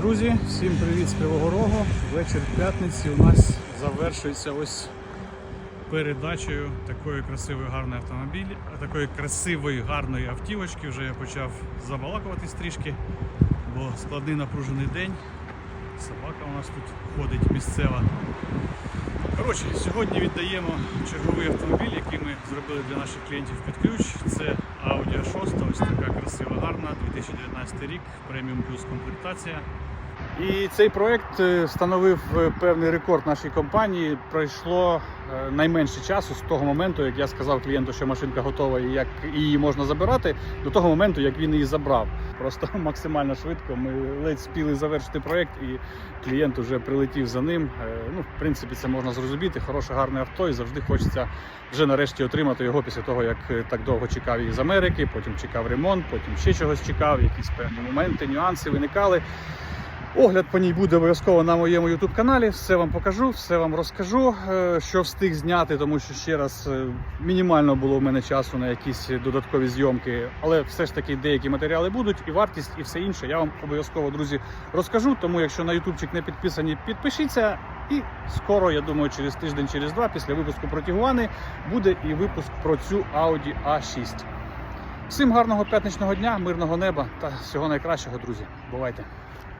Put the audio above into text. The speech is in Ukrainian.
друзі, всім привіт з Кривого Рогу. Вечір п'ятниці у нас завершується ось передачею такої красивої гарної автомобілі, такої красивої гарної автівочки. Вже я почав забалакуватись трішки, бо складний напружений день. Собака у нас тут ходить місцева. Коротше, сьогодні віддаємо черговий автомобіль, який ми зробили для наших клієнтів під ключ. Це Audi A6, ось така красива, гарна, 2019 рік, преміум плюс комплектація. І цей проект е, встановив е, певний рекорд нашій компанії. Пройшло е, найменше часу з того моменту, як я сказав клієнту, що машинка готова і як її можна забирати, до того моменту, як він її забрав. Просто максимально швидко. Ми ледь спіли завершити проект, і клієнт вже прилетів за ним. Ну, в принципі, це можна зрозуміти. Хороше, гарне авто, і завжди хочеться вже нарешті отримати його після того, як так довго чекав їх з Америки, потім чекав ремонт, потім ще чогось чекав, якісь певні моменти, нюанси виникали. Огляд по ній буде обов'язково на моєму youtube каналі. Все вам покажу, все вам розкажу, е, що встиг зняти, тому що ще раз е, мінімально було в мене часу на якісь додаткові зйомки, але все ж таки деякі матеріали будуть, і вартість, і все інше. Я вам обов'язково, друзі, розкажу. Тому, якщо на ютубчик не підписані, підпишіться. І скоро, я думаю, через тиждень, через два, після випуску про Тігуани, буде і випуск про цю Audi A6. Всім гарного п'ятничного дня, мирного неба та всього найкращого, друзі. Бувайте!